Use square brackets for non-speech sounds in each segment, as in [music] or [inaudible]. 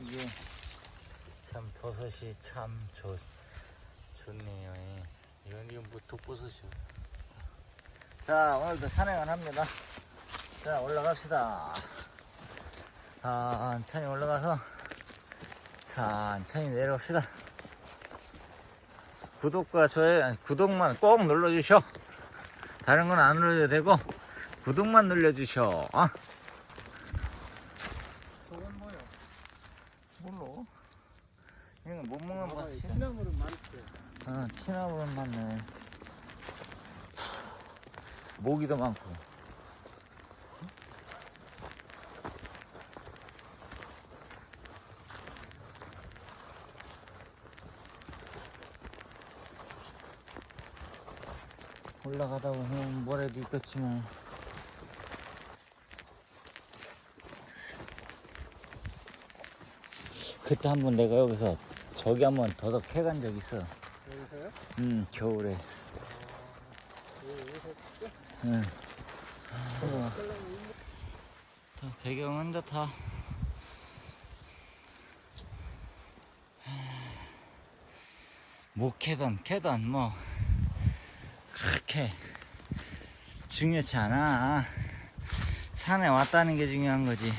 이게 참 버섯이 참 좋, 좋네요. 예. 이건 이건 뭐 독버섯이요. 자 오늘도 산행을 합니다. 자 올라갑시다. 천천히 올라가서 천천히 내려옵시다. 구독과 좋아요, 아니, 구독만 꼭 눌러주셔. 다른 건 안 눌러도 되고, 구독만 눌러주셔. 아, 저건 뭐요? 뭘로? 이건 못 먹는 아, 버섯이야. 시나물은 많대. 어, 치나물은 많네. 모기도 많고. 올라가다 보면 뭐라도 있겠지 뭐. 그때 한번 내가 여기서 저기 한번 더덕 캐간 적 있어. 여기서요? 음, 겨울에. 응. 어, 다 배경은 다 다. 뭐 캐던 캐던 뭐 그렇게 중요치 않아. 산에 왔다는 게 중요한 거지.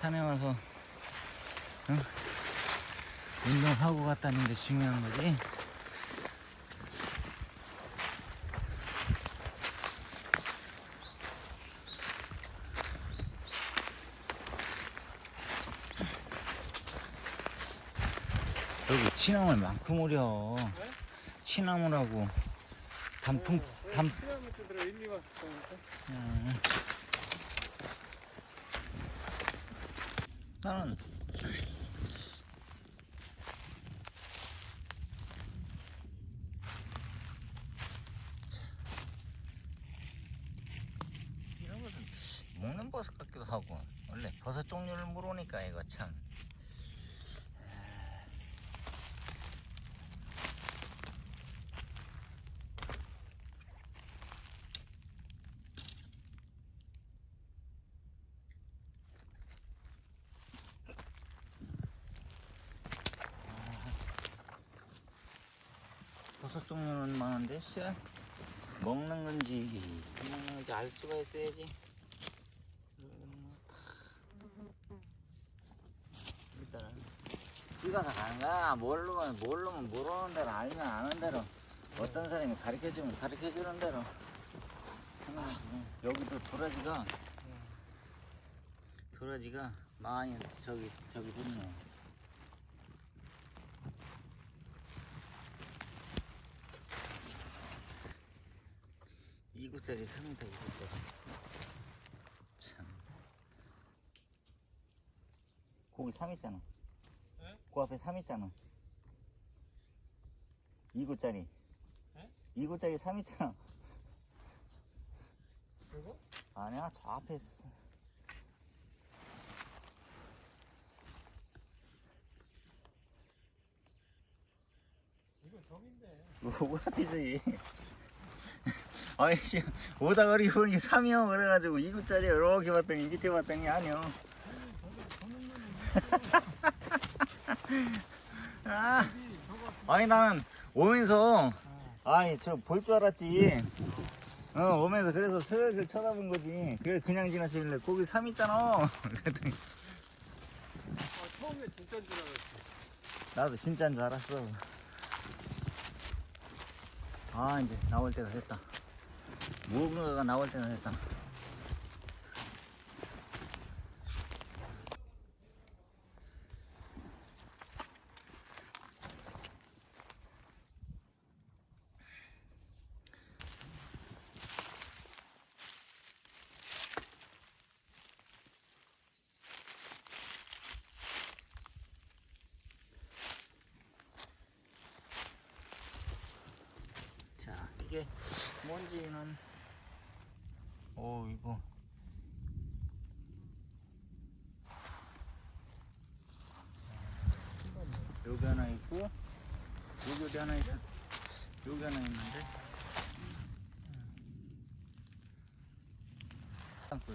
산에 와서 응? 운동하고 갔다는 게 중요한 거지. 여기 치나물 많고 무려 치나물하고 단풍 단 시나물 들어 1, 2만 정도. 음. 나는 이런 것은 먹는 버섯 같기도 하고. 원래 버섯 종류를 물으니까 이거 참 버섯 종류는 많은데 씨 먹는 건지 안 먹는 건지 알 수가 있어야지. 일단은 찍어서 가는 거야. 모르면 모르면 모르는 대로 알면 아는 대로 어떤 사람이 가르쳐주면 가르쳐주는 대로. 아, 여기도 도라지가 도라지가 많이 저기 저기 붙네 이구짜리 3이다, 이구짜리 참. 거기 3 있잖아. 네? 그 앞에 3 있잖아. 2구짜리. 네? 2구짜리 3 있잖아. 그리고? 아니야, 저 앞에. 이거 점인데. 뭐 앞이지. 아니, 씨, 오다 거리 보니 3이요. 그래가지고 2구짜리 이렇게 봤더니 밑에 봤더니 아니요. [laughs] 아, 아니, 나는 오면서 아니 저 볼 줄 알았지. 어 오면서 그래서 슬슬 쳐다본 거지. 그래 그냥 지나치길래 거기 3 있잖아. [laughs] 그랬더니 아, 처음에 진짜인 줄 알았어. 나도 진짜인 줄 알았어. 아 이제 나올 때가 됐다. 무궁화가 나올 때가 됐다. 자 이게 뭔지는. 오 이거. 여기 하나 있고 여기 하나 있어 여기 하나 있는데. 땅굴